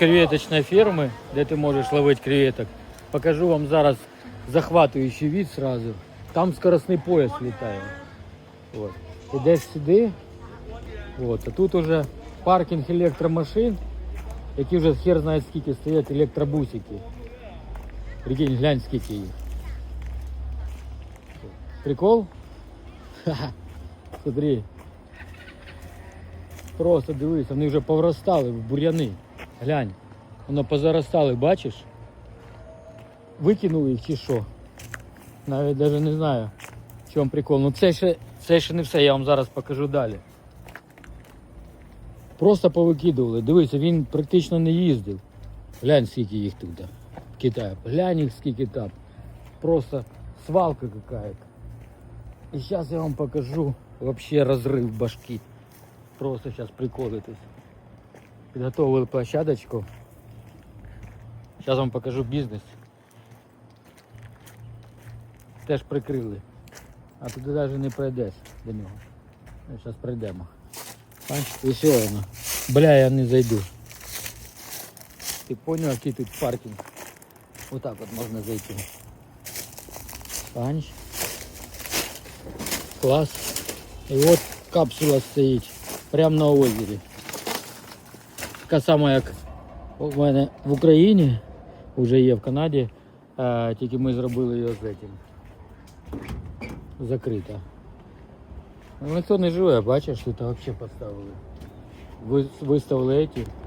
креветочної ферми, де ти можеш ловити креветок. Покажу вам зараз захватуючий від сразу. Там скоростний пояс літає. От. Ідеш сюди. От. А тут уже паркінг електромашин, які вже хер знає скільки стоять електробусики. Прикинь, глянь скільки їх. Прикол? Ха-ха. Смотри. Просто дивись, вони вже повростали в бур'яни. Глянь. Воно позаростали, бачиш? Викинули їх чи що? Навіть навіть не знаю, в чому прикол. Ну це ще, це ще не все, я вам зараз покажу далі. Просто повикидували. Дивися, він практично не їздив. Глянь, скільки їх тут. В Китаї. Глянь їх, скільки там. Просто свалка какая-то. И сейчас я вам покажу вообще разрыв башки. Просто сейчас приколитесь. Підготовили площадочку. Сейчас вам покажу бізнес. Теж прикрили. А туди навіть не пройдеш до нього. Зараз пройдемо. Бачиш, і все воно. Бля, я не зайду. Ти поняв, який тут паркінг? Отак от можна зайти. Панч. Клас. І от капсула стоїть прямо на озері. Така сама, як у мене в Україні, вже є в Канаді, а, тільки ми зробили її з этим. Закрита. Ну, ніхто не живе, бачиш, тут взагалі поставили. Ви- Виставили эти